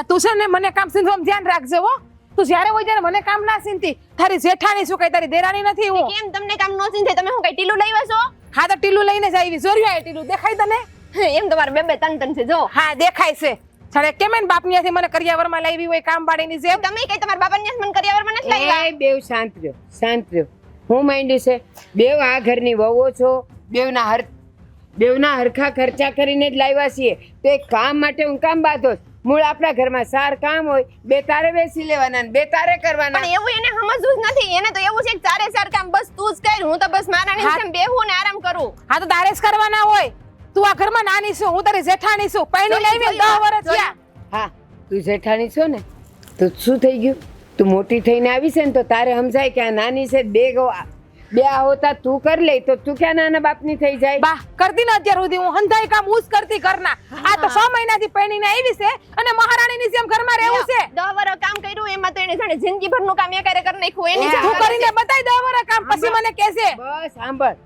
હા તું છે ને મને કામ સીંધવામાં ધ્યાન રાખજે હો. તું જ્યારે હોય ત્યારે મને કામ ના સિંધી. તારી જેઠાણી શું કઈ તારી દેરાણી નથી હું. કેમ તમને કામ નો સિંધે? તમે હું કઈ ટીલું લઈ વસો હા તો ટીલું લઈને જ આવી જોર્યું આ ટીલું. દેખાય તને? એમ તમારે બે બે તન તન છે. જો. હા દેખાય છે. છડે કેમ એન બાપની હાથે મને કરિયાવરમાં લાવી હોય કામ પાડીની જેમ તમે કઈ તમારા બાપા ને મને કર્યા નથી લાવ્યા? એ બેવ શાંત રહ્યો શાંત રહ્યો. હું માંડ્યું છે બેવ આ ઘરની વહુઓ છો. બેવના હર બેવના હરખા ખર્ચા કરીને જ લાવ્યા છીએ. તો એક કામ માટે હું કામ બાંધો છું. મૂળ આપણા ઘરમાં સાર કામ હોય બે તારે બેસી લેવાના બે તારે કરવાના. પણ એવું એને સમજવું જ નથી. એને તો એવું છે કે તારે સાર કામ બસ તું જ કર હું તો બસ મારા હા. નીચે બેહું ને આરામ કરું. હા તો તારે જ કરવાના હોય. તું આ ઘરમાં નાની છું હું તારી જેઠાણી છું. પૈણી લઈને 10 વર્ષ. થયા હા તું જેઠાણી છો ને તો શું થઈ ગયું? તું મોટી થઈને આવી છે ને તો તારે સમજાય કે આ નાની છે બે ગો- બે હોતા તું કરી લે તો તું ક્યાં નાના બાપની થઈ જાય? બા કરતી ન અત્યાર સુધી. હું હંધાઈ કામ ઉસ કરતી કરના આ તો છ મહિનાથી પૈણીને આવી છે અને મહારાણીની જેમ ઘરમાં રહેવું છે. દસ વર્ષ કામ કર્યું એમાં તો એને જાણે જિંદગી ભરનું કામ એ કરે કરી નાખ્યું એની તું કરીને. બતાય દસ વર્ષ કામ પછી મને કહેશે બસ સાંભળ.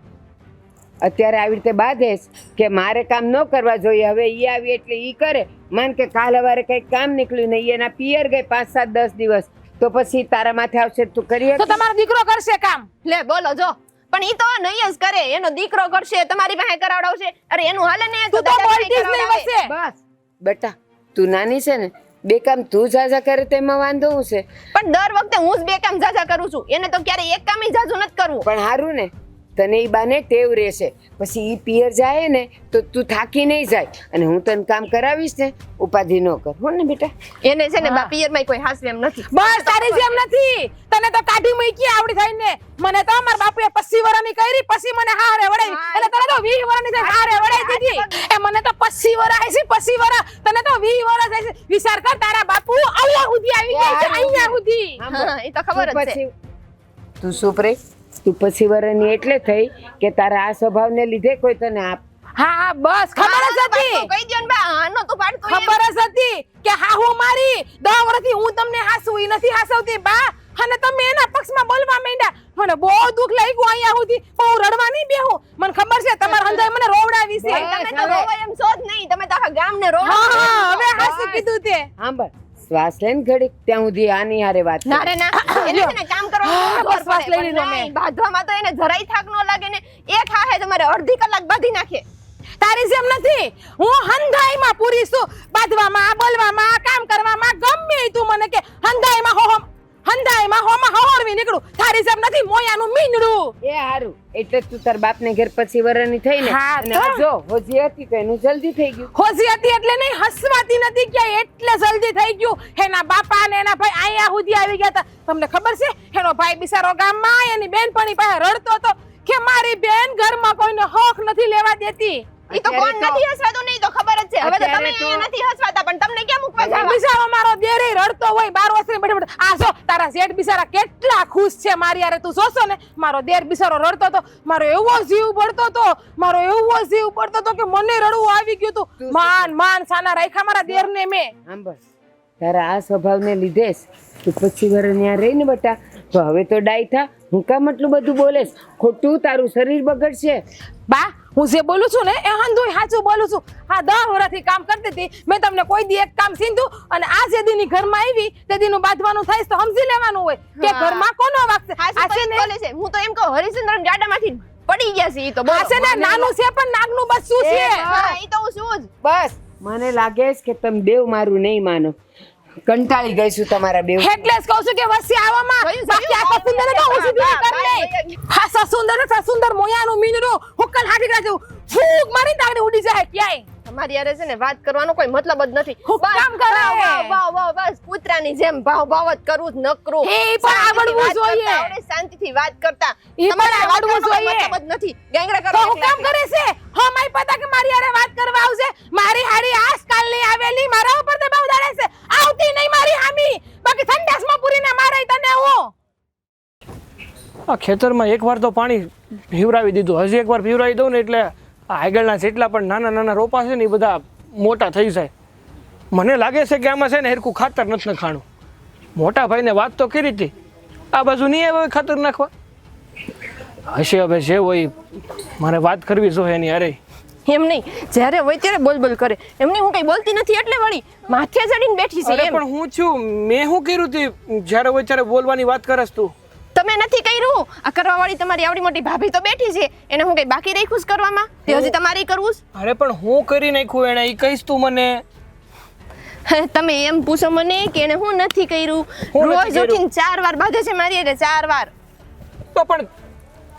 અત્યારે આવી રીતે બાધેશ કે મારે કામ ન કરવા જોઈએ. હવે ઈ આવી એટલે ઈ કરે. માન કે કાલ સવારે કંઈક કામ નીકળ્યું ને એના પિયર ગઈ પાંચ સાત દસ દિવસ. તો પછી તારા માથે આવશે તું કરી તો તમારો દીકરો કરશે કામ. લે બોલો જો. પણ ઈ તો નહીં જ કરે. એનો દીકરો કરશે તમારી પાસે કરાવડાવશે. અરે એનું હાલે ને તું તો બોલતી જ નહીં વસે બસ. બેટા તું નાની છે ને બે કામ તું જાજા કરે તેમાં વાંધો હું છે? પણ દર વખતે હું જ બે કામ જાજા કરું છું. એને તો ક્યારે એક કામ જાજુ નથી કરવું. પણ સારું ને. તને એ બાને ટેવ રહેશે. પછી એ પિયર જાય ને તો તું થાકી નહીં જાય. અને હું તને કામ કરાવીશ ને ઉપાધિ ન કર. હો ને બેટા? એને છે ને. બા પિયરમાં કોઈ હાસવે એમ નથી. બસ તારી જેમ નથી. તને તો કાઢી મૂકી આવડી થઈ ને. મને તો મારા બાપુએ પસી વરાની કરી પછી મને હારે વડાવી હા, એટલે તને તો 20 વરાની થઈ હારે વડાઈ દીધી. એ મને તો પસી વરા છે પસી વરા. તને તો 20 વરા થાય છે. વિચાર કર તારા બાપુ અહીંયા સુધી આવી ગયા છે અહીંયા સુધી. હા, એ તો ખબર જ છે. તું શું પ્રે તું પછી વરની એટલે થઈ કે તારા આ સ્વભાવને લીધે કોઈ તને આપ હા હા બસ ખબર જ હતી. કહી દ્યો ને બા. આનો તો પાડ એમ. ખબર જ હતી કે હા હું મારી. દસ વર્ષથી હું તમને હાસું ઈ નથી હાસવતી બા. અને તમે એના પક્ષમાં બોલવા માંડ્યા. મને બહુ દુઃખ લાગ્યું અહીંયા સુધી પણ હું રડવા નહીં બેહું. મને ખબર છે તમારા હંધાઈ મને રોવડાવી છે. તમે તો રોવો એમ છો જ નહીં. તમે તો આખા ગામને રોવો. હા હવે હાસી કીધું તે. સાંભળ શ્વાસ લઈને ઘડીક ત્યાં સુધી આની હારે વાત ના રે ના. એને છે ને કામ કરવાનું બસ શ્વાસ લઈ લીધો મેં. બાંધવામાં તો એને જરાય થાક ન લાગે ને એક હાહે તમારે અડધી કલાક બાંધી નાખે. તારી જેમ નથી. હું હંધાઈમાં પૂરી છું. બાંધવામાં બોલવામાં કામ કરવામાં ગમે તું મને કે હંધાઈમાં હો. હંધાઈમાં હોમાં હોહરવી નીકળું. તારી જેમ નથી મોયાનું મીંડું. એ હારું. એટલે તું તાર બાપને ઘેર પછી વરની થઈ ને અને આ જો હોજી હતી તો એનું જલ્દી થઈ ગયું. હોજી હતી એટલે નહીં હસવાતી નથી કે એટલે જલ્દી થઈ ગયું. એના બાપા ને એના ભાઈ અહીંયા સુધી આવી ગયા હતા. તમને ખબર છે એનો ભાઈ બિચારો ગામમાં એની બેનપણી પાસે રડતો હતો કે મારી બેન ઘરમાં કોઈને હોખ નથી લેવા દેતી. ઈ તો કોણ નથી હસવાતું? નહીં તો ખબર જ છે. હવે તો તમે અહીંયા નથી હસવાતા પણ તમને કેમ મૂકવા જાવ બિચારો મારો દેરે રડતો હોય બાર વર્ષની બેઠો બેઠો. આ જો તારા જેઠ બિચારા કેટલા ખુશ છે મારી યારે તું જોશો ને મારો દેર બિચારો રડતો તો મારો એવો જીવ પડતો તો મારો એવો જીવ પડતો તો કે મને રડવું આવી ગયું તું માન માન સાના રાખ્યા મારા દેર ને મેં. સાંભળ તારા આ સ્વભાવને લીધે તું પછી વર ત્યાં રહી ને બટા. તો હવે તો ડાય થા હું કામ એટલું બધું બોલેશ? ખોટું તારું શરીર બગડશે. બા હું જે બોલું છું ને એ હંધુય સાચું બોલું છું. હા દસ વર્ષથી કામ કરતી હતી. મેં તમને કોઈ દી એક કામ સીધું અને આ જે દીની ઘરમાં આવી તે દીનું બાંધવાનું થાય તો સમજી લેવાનું હોય કે ઘરમાં કોનો વાગશે આ છે ને હું તો એમ કહું હરિચંદ્રન ગાડામાંથી પડી ગયા છે ઈ તો બસ છે ને નાનું છે પણ નાગનું બસ શું છે? હા ઈ તો હું શું જ. બસ. મને લાગે છે કે તમે બેવ મારું નહીં માનો. કંટાળી ગઈ છું તમારા બે એટલે જ કહું છું કે વસી આવવામાં. બાકી આ. સસુંદર તો હું સુધી કરી બા, હા સસુંદર ને સસુંદર મોયાનું મીંડું હુકલ ગયા જેવું ફૂક મારી તાગડી ઉડી જાય ક્યાંય? તમારી યારે છે ને વાત કરવાનો કોઈ મતલબ જ નથી. બસ, કામ કરે? વાવ, વાવ, વાવ, વાવ, બસ કૂતરાની જેમ ભાવ ભાવ જ કરવું જ નકરું. એ પણ આવડવું જોઈએ. આપણે શાંતિથી વાત કરતા. તમારે આવડવું જોઈએ. મતલબ જ નથી. ગેંગરા કરો કામ કરે છે. હા મારી પતા કે મારી હારે વાત કરવા આવશે મારી હારી આજકાલની આવેલી મારા ઉપર તે બહુ દાડે છે આવતી નહીં મારી હામી બાકી ઠંડાસમાં પૂરીને મારે તને હું આ ખેતરમાં એકવાર તો પાણી પીવરાવી દીધું. હજી એકવાર પીવરાવી દઉં ને એટલે આ આગળના જેટલા પણ નાના નાના રોપા છે ને એ બધા મોટા થઈ જાય. મને લાગે છે કે આમાં છે ને હેરકું ખાતર નથી નખાણું. મોટા ભાઈને વાત તો કરી હતી. આ બાજુ નહીં આવે ખાતર નાખવા? હશે હવે જે હોય મારે વાત કરવી જોઈએ એની અરે એમ નહીં. જ્યારે હોય ત્યારે બોલ બોલ કરે. એમ નહીં હું કઈ બોલતી નથી એટલે વળી માથે ચડીને બેઠી છે પણ હું છું. મેં શું કર્યું તી? જ્યારે હોય ત્યારે બોલવાની વાત કરસ તું. તમે નથી કર્યું? આ કરવા વાળી તમારી આવડી મોટી ભાભી તો બેઠી છે. એને હું કઈ બાકી રાખ્યું કરવામાં? તે હજી તમારે કરવું છે? અરે પણ હું કરી નાખ્યું એને એ કહીશ તું મને. તમે એમ પૂછો મને કે એને હું નથી કર્યું? રોજ ઉઠીને ચાર વાર બાંધે છે મારી એટલે ચાર વાર. તો પણ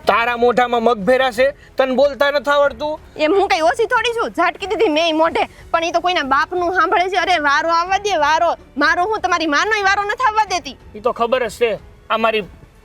તારા મોઢામાં મગ ભેરા છે તને બોલતા નથી આવડતું? એમ હું કઈ ઓછી થોડી છું? ઝાટકી દીધી મેં મોઢે. પણ એ તો કોઈના બાપનું સાંભળે છે. અરે વારો આવવા દે વારો. મારો હું તમારી માનોય વારો નથી આવવા દેતી. એ તો ખબર જ છે આ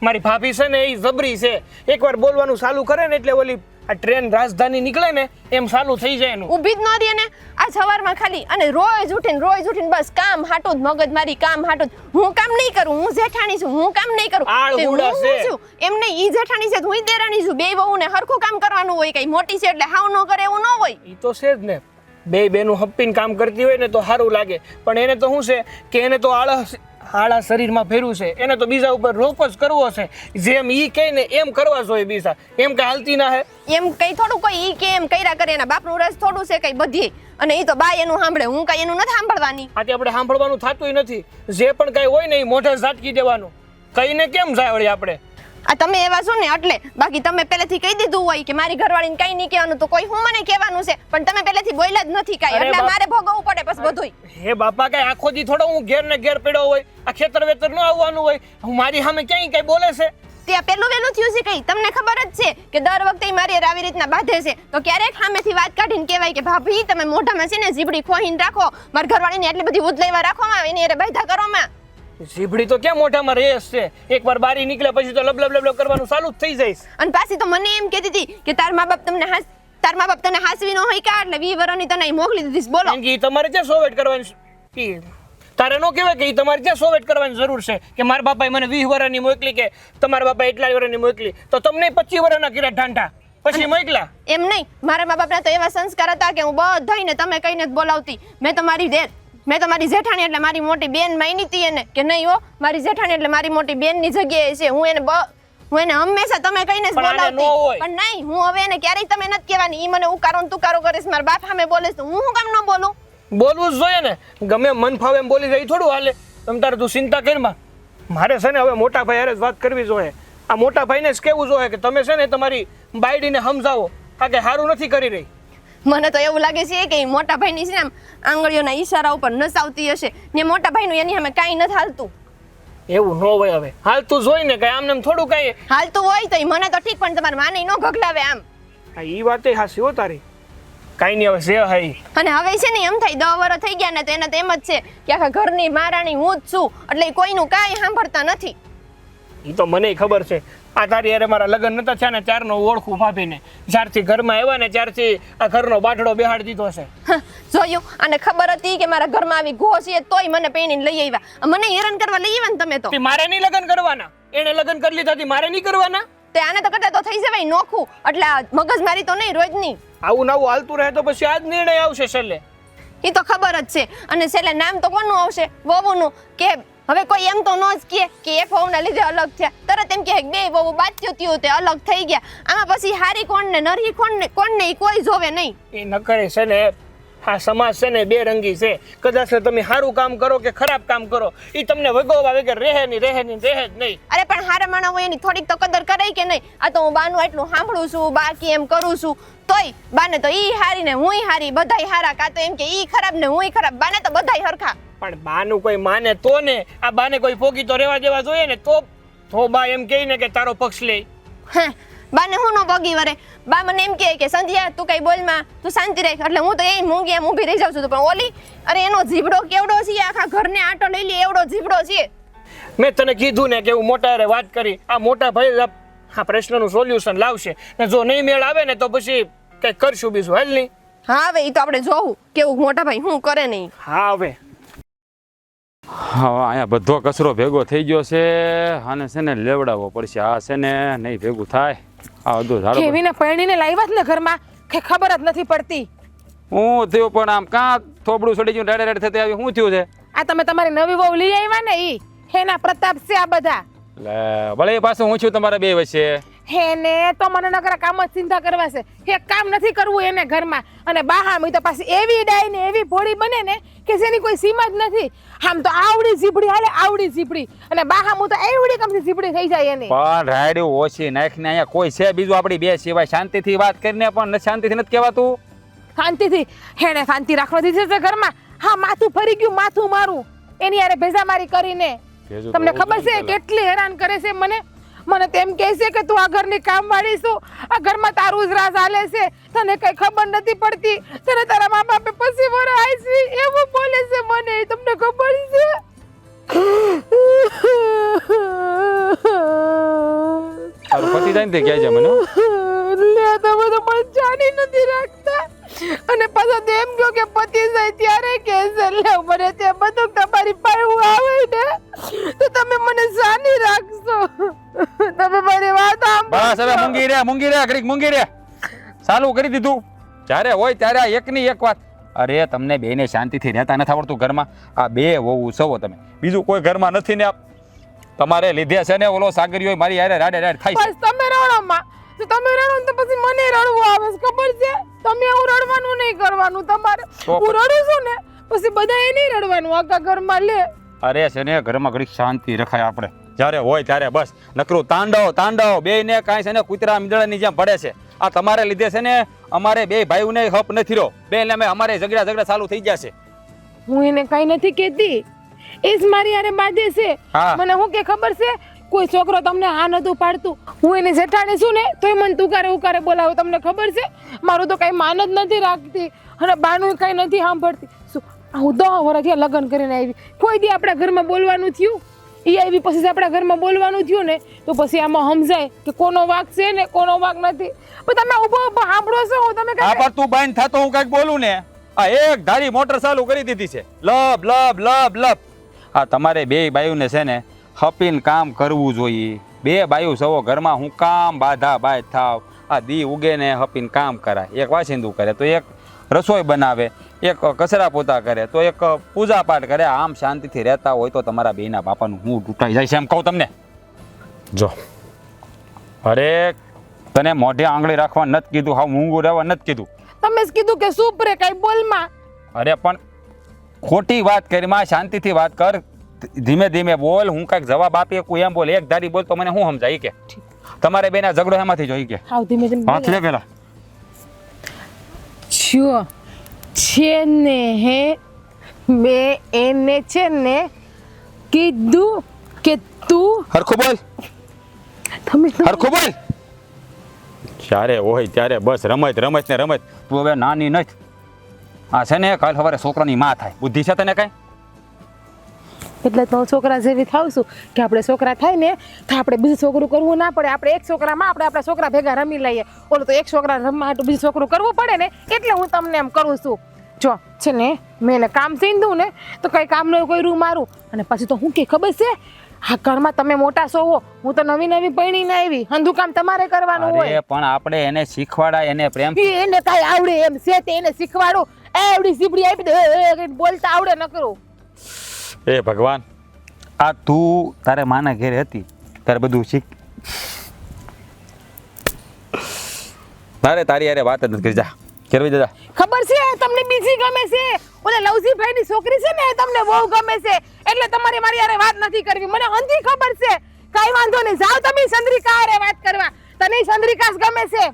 મારી ભાભી છે ને એ જબરી છે. એકવાર બોલવાનું ચાલુ કરે ને એટલે ઓલી આ ટ્રેન રાજધાની નીકળે ને એમ ચાલુ થઈ જાય એનું. ઊભી જ ન દે ને. આ સવારમાં ખાલી અને રોજ ઉઠીને રોજ ઉઠીને બસ કામ હાટો જ મગજ મારી કામ હાટો જ. હું કામ નહીં કરું હું જેઠાણી છું હું કામ નહીં કરું. આળ તે હું હુડા છે. હું છું. એમ નહીં ઈ જેઠાણી છે તો હું દેરાણી છું. બે વહુને હરખું કામ કરવાનું હોય કઈ મોટી છે એટલે હાવ ન કરે એવું ન હોય. એ તો છે જ ને. બે બેનું હપ્પીને કામ કરતી હોય ને તો સારું લાગે. પણ એને તો શું છે કે એને તો આળસ આળા શરીરમાં ફેરવું છે. એને તો બીજા ઉપર રોપ જ કરવો છે. જેમ ઈ કહે ને એમ કરવા જોઈએ બીજા. એમ કે હાલતી ના હે? એમ કઈ થોડું કોઈ ઈ કે એમ કર્યા કરે એના બાપનું રસ થોડું છે કઈ બધી. અને ઈ તો બા એનું સાંભળે હું કઈ એનું નથી સાંભળવાની. આજે આપણે સાંભળવાનું થતું નથી. જે પણ કાંઈ હોય ને એ મોઢે ઝાટકી દેવાનું. કહીને કેમ જાય વળી આપણે? આ તમે એવા છો ને એટલે બાકી તમે પહેલેથી કહી દીધું હોય કે મારી ઘરવાળીને કઈ નહીં કહેવાનું તો કોઈ હું મને કહેવાનું છે. પણ તમે પહેલેથી બોલ્યા જ નથી કાઈ. એટલે મારે ભોગવવું પડે બસ બધુંય. હે બાપા કઈ આખો દી થોડો હું ઘેર ને ઘેર પડ્યો હોય આ ખેતર વેતર ન આવવાનું હોય. હું મારી સામે ક્યાંય કઈ બોલે છે? ત્યાં પેલું વેલું થયું છે કઈ? તમને ખબર જ છે કે દર વખતે મારી આવી રીતના બાંધે છે. તો ક્યારેક સામેથી વાત કાઢીને કહેવાય કે ભાભી તમે મોઢામાં છે ને જીબડી ખોહીને રાખો. મારા ઘરવાળીને એટલી બધી ઉદલેવા રાખવામાં એની હારે બાંધા કરવામાં જીભડી તો કેમ મોઢામાં રેસ છે? એકવાર બારી નીકળે પછી તો લબ લબ લબ લબ કરવાનું ચાલુ જ થઈ જાય. અને પાછી તો મને એમ કહેતી હતી કે તાર મા બાપ તમને હાસ તાર મા બાપ તને હાસવી ન હોય કા? એટલે વી વરની તને મોકલી દીધી. બોલો. કે તમારે ક્યાં સોવેટ કરવાની? તારે નો કહેવાય કે તમારે ક્યાં સોવેટ કરવાની જરૂર છે કે મારા બાપાએ મને વીસ વર્ષની મોકલી કે તમારા બાપા એટલા વર્ષની મોકલી. તો તમને પચીસ વર્ષના કર્યા ઢાંઢા. પછી મોકલા. એમ નહીં મારા મા બાપના તો એવા સંસ્કાર હતા કે હું બધાને તમે કહીને જ બોલાવતી. મેં તમારી દે મેં તમારી જેઠાણી એટલે મારી મોટી બેન માની હતી એને કે નહીં હો મારી જેઠાણી એટલે મારી મોટી બેનની જગ્યાએ છે. હું એને હું એને હંમેશા તમે કહીને જ બોલાવતી. પણ નહીં હું હવે એને ક્યારેય તમે નથી કહેવાની. ઈ મને ઉકારો ને તુકારો કરીશ મારા બાપ સામે બોલે તો હું કેમ ન બોલું? બોલવું જ જોઈએ ને. ગમે મન ફાવે એમ બોલી ઈ થોડું હાલે. તમ તારે તું ચિંતા કરમાં મારે છે ને હવે મોટા ભાઈ હારે જ વાત કરવી જોઈએ. આ મોટા ભાઈને જ કહેવું જોઈએ કે તમે છે ને તમારી બાયડીને સમજાવો. કારણ કે સારું નથી કરી રહી. મને તો એવું લાગે છે કે મોટા ભાઈની છે ને આમ આંગળીઓના ઈશારા ઉપર નસાવતી હશે. ને મોટા ભાઈનું એની સામે કાંઈ નથી હાલતું. એવું ન હોય હવે. હાલતું જોઈ ને કઈ આમને થોડું કઈ. હાલતું હોય તો મને તો ઠીક પણ તમારે માને ન ગગલાવે આમ. હા ઈ વાતે હાસી હો તારી. કઈ નહીં હવે છે હા અને હવે છે ને એમ થાય દસ વર્ષ થઈ ગયા ને તો એને તો એમ જ છે કે આખા ઘરની મહારાણી હું જ છું. એટલે કોઈનું કાંઈ સાંભળતા નથી. તો મને ખબર છે. આ તારી અરે મારા લગ્ન નતા થયા ને ચારનો ઓળખું ભાભીને. જ્યારથી ઘરમાં આવ્યા ને ત્યારથી આ ઘરનો બાટડો બેહાડી દીધો છે. જોયું? અને ખબર હતી કે મારા ઘરમાં આવી ગો છે તોય મને પેણીને લઈ આવ્યા. મને હેરાન કરવા લઈ આવ્યા ને તમે તો. મારે નહીં લગ્ન કરવાના. એને લગ્ન કરી લીધા હતી મારે નહીં કરવાના. તે આને તો કદાચ તો થઈ જવાય નોખું. એટલે આ મગજમારી તો નહીં રોજની. આવું નવું હાલતું રહે તો પછી આજ નિર્ણય આવશે છેલ્લે. એ તો ખબર જ છે. અને છેલ્લે નામ તો કોનું આવશે? વહુનું? કે હવે કોઈ એમ તો ન જ કહે કે એક વહુના લીધે અલગ થયા. તરત એમ કહે કે બે વહુ બાત્યો ત્યો તે અલગ થઈ ગયા. આમાં પછી હારી કોણ ને નરી કોણ ને કોણ ને કોઈ જોવે નહીં. એ ન કરે છે ને આ સમાજ છે ને બે રંગી છે. કદાચ તમે સારું કામ કરો કે ખરાબ કામ કરો એ તમને વગોવા વગર રહે નહીં રહે નહીં રહે જ નહીં. અરે પણ હારા માણા હોય એની થોડીક તો કદર કરાય કે નહીં? આ તો હું બાનું એટલું સાંભળું છું બાકી એમ કરું છું. તોય બાને તો ઈ હારી ને હુંય હારી બધાય હારા. કાં તો એમ કે ઈ ખરાબ ને હુંય ખરાબ. બાને તો બધાય હરખા. પણ બાનું કોઈ માને તો ને આ બાને કોઈ પોગી તો રહેવા દેવા જોઈએ ને તો તો બા એમ કહે ને કે તારો પક્ષ લે. બાને હું નો પગી વરે? બા મને એમ કહે કે સંધ્યા તું કઈ બોલમાં તું શાંતિ રાખ. એટલે હું તો એ મૂંગી એમ ઊભી રહી જાઉં છું પણ ઓલી અરે એનો જીબડો કેવડો છે? આખા ઘરને આટો લઈ લે એવડો જીબડો છે. મેં તને કીધું ને કે હું મોટા રે વાત કરી. આ મોટા ભાઈ આ પ્રશ્નનું સોલ્યુશન લાવશે. ને જો નહીં મેળ આવે ને તો પછી કંઈક કરશું બીજું હાલ નહીં હા હવે એ તો આપણે જોવું કેવું મોટા ભાઈ હું કરે નહીં. હા હવે. હા અહીંયા બધો કચરો ભેગો થઈ ગયો છે. અને છે ને લેવડાવવો પડશે. આ છે ને નહીં ભેગું થાય. આ બધું ઝાડો કેવીને પરણીને લાવ્યા જ ને ઘરમાં કે ખબર જ નથી પડતી. હું થયું પણ આમ કાં થોબડું છોડી ગયું રેડે રેડ થતી આવી. શું થયું છે? આ તમે તમારી નવી વહુ લઈ આવ્યા ને ઈ? એના પ્રતાપ છે આ બધા. લે ભલે પાછું હું છું તમારા બે વચ્ચે. હે ને તો મને નકરા કામ જ ચિંતા કરવા છે. હે કામ નથી કરવું એને ઘરમાં. અને બાહામી તો પાછી એવી ડાય ને એવી ભોળી બને ને કે જેની કોઈ સીમા જ નથી. આમ તો આવડી ઝીપડી હાલે આવડી ઝીપડી. અને બાહામું તો એવડી કમથી ઝીપડી થઈ જાય એની. પણ રાયડું ઓછી નાખીને અહીંયા કોઈ છે બીજું આપણી બે સિવાય? શાંતિથી વાત કરીને પણ શાંતિ શાંતિથી નથી કહેવાતું? શાંતિથી. હેને શાંતિ રાખવા દીધી છે ઘરમાં. હા માથું ફરી ગયું માથું મારું. એની યારે ભેજામારી કરીને. તમને ખબર છે કેટલી હેરાન કરે છે મને? મને તેમ કહે છે કે તું આ ઘરની કામ વાળી છું. આ ઘરમાં તારું જ રાજ હાલે છે. તને કઈ ખબર નથી પડતી. તને તારા મા બાપે પછી વર છે. એવું બોલે છે મને. તમને ખબર છે? પતિ જાય ને કહેજે મને. લે તમે તો મને જાણી નથી રાખતા. અને પાછા તેમ કહો કે પતિ જાય ત્યારે કે છે લે મને તે બધું તમારી પાસે આવે ને તો તમે મને જાણી રાખશો. તમે મારી વાત બસ હવે મૂંગી રે મૂંગી રે ઘડીક મૂંગી રે. ચાલુ કરી દીધું. જ્યારે હોય ત્યારે આ એકની એક વાત. અરે તમને બેને શાંતિથી રહેતા નથી આવડતું ઘરમાં. આ બે વહુ સવો તમે. બીજું કોઈ ઘરમાં નથી ને તમારે લીધે છે ને ઓલો સાગરીઓ મારી યારે રાડે રાડ થાય છે. તમે રડો માં તો તમે રડો તો પછી મને રડવું આવે છે. ખબર છે? તમે એવું રડવાનું નહીં કરવાનું. તમારે હું રડું છું ને પછી બધા એ નહીં રડવાનું. આખા ઘરમાં લે. અરે છે ને ઘરમાં ઘડીક શાંતિ રખાય આપણે. જ્યારે હોય ત્યારે બસ. નકરું તાંડવ તાંડવ. બે ને કાંઈ છે ને કૂતરા મીંદડાની જેમ પડે છે. આ તમારે લીધે છે ને અમારે બે ભાઈઓને હપ નથી રહ્યો. બે ને અમે અમારે ઝઘડા ઝઘડા ચાલુ થઈ ગયા છે. હું એને કઈ નથી કહેતી. એ જ મારી હારે બાંધે છે. મને હું કે ખબર છે? કોઈ છોકરો તમને આ નતું પાડતું. હું એને જેઠાણી છું ને તોય મને તુકારે ઉકારે બોલાવે તમને ખબર છે? મારું તો કઈ માન જ નથી રાખતી. અને બાનું કઈ નથી સાંભળતી. હું દહ વર્ષ લગ્ન કરીને આવી. કોઈ દી આપણા ઘરમાં બોલવાનું થયું? એ આવી પછી આપણા ઘરમાં બોલવાનું થયું ને તો પછી આમાં સમજાય કે કોનો વાક છે ને કોનો વાક નથી. પણ તમે ઊભો સાંભળો છો હું તમે કઈ પર તું બંધ થતો હું કંઈક બોલું ને? આ એક ધારી મોટર ચાલુ કરી દીધી છે. લબ લબ લબ લબ. આ તમારે બે બાયુને છે ને હપીન કામ કરવું જોઈએ. બે બાયુ સવો ઘરમાં હું કામ બાધા બાય થાવ. આ દી ઉગે ને હપીન કામ કરાય. એક વાસિંદુ કરે. તો એક રસોઈ બનાવે એક કચરા પોતા કરે તો એક પૂજા પાઠ કરે આમ શાંતિથી રહેતા હોય તો તમારા બેના બાપાનું હું તૂટાઈ જાય છે એમ કહું તમને. જો. અરે તને મોઢે આંગળી રાખવા નથી કીધું હા મૂંગું રહેવા નથી કીધું. તમે જ કીધું કે શું રે કઈ બોલમાં. અરે પણ ખોટી વાત કરી માં શાંતિથી વાત કર. ધીમે ધીમે બોલ હું કાંઈક જવાબ આપી કોઈ એમ બોલ એક ધારી બોલ તો મને હું સમજાય કે? તમારે બેના ઝઘડો એમાંથી જોઈ કે? હાવ ધીમે ધીમે હાથ લે પેલા. છો છે ને હે મેં એને છે ને કીધું કે તું હરખું બોલ. તમે હરખું બોલ. જ્યારે હોય ત્યારે બસ રમત રમત ને રમત. તું હવે નાની નથી. આ છે ને કાલ સવારે છોકરાની માં થાય. બુદ્ધિ છે તને કઈ? એટલે તો છોકરા જેવી થાવશું કે આપણે છોકરા થાય ને તો આપણે બીજું છોકરું કરવું ના પડે. આપણે એક છોકરામાં આપણે આપણા છોકરા ભેગા રમી લઈએ. ઓલું તો એક છોકરા રમવા હાટું બીજું છોકરું કરવું પડે ને એટલે હું તમને એમ કરું છું. જો છે ને મેં એને કામ સીંધું ને તો કઈ કામનું કોઈ રૂ મારું. અને પછી તો હું કે ખબર છે? આ ઘરમાં તમે મોટા છો હો હું તો નવી નવી પૈણીને આવી. હંધું કામ તમારે કરવાનું હોય. પણ આપણે એને શીખવાડાય એને પ્રેમ એને કાંઈ આવડે એમ છે તે એને શીખવાડું. એવડી સીપડી આપી દે બોલતા આવડે ન કરું એ ભગવાન. આ તું તારે માના ઘેરે હતી તારે બધું શીખ. તારે તારી યારે વાત જ નથી કરી જા. કેરવી દાદા ખબર છે તમને બીજી ગમે છે? ઓલે લવજીભાઈ ની છોકરી છે ને એ તમને બહુ ગમે છે. એટલે તમારે મારી હારે વાત નથી કરવી. મને અંધી ખબર છે. કાઈ વાંધો નહીં જાઓ તમે ચંદ્રિકા યારે વાત કરવા. તને ચંદ્રિકા ગમે છે?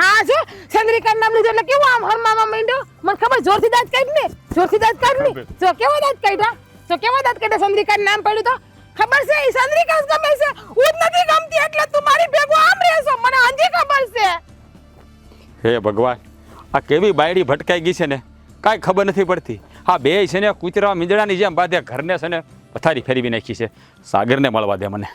હા જો. ચંદ્રિકા નામ લીધું એટલે કેવું આમ હરમામાં માંડ્યો? મને ખબર જોરથી દાંત કાઢ ને. જોરથી દાંત કાઢ ને. જો કેવો દાંત કાઢ્યા? જો કેવા દાંત કાઢે ચંદ્રિકા નામ પડ્યું તો? ખબર છે? એ ચંદ્રિકા ગમે છે. હું નથી ગમતી એટલે તું મારી ભેગો આમ રહેશો. મને હંધી ખબર છે. હે ભગવાન, આ કેવી બાયડી ભટકાઈ ગઈ છે ને? કાંઈ ખબર નથી પડતી. હા બે છે ને કૂતરા મીંદડાની જેમ બાધે ઘરને છે ને પથારી ફેરવી નાખી છે. સાગરને મળવા દે મને.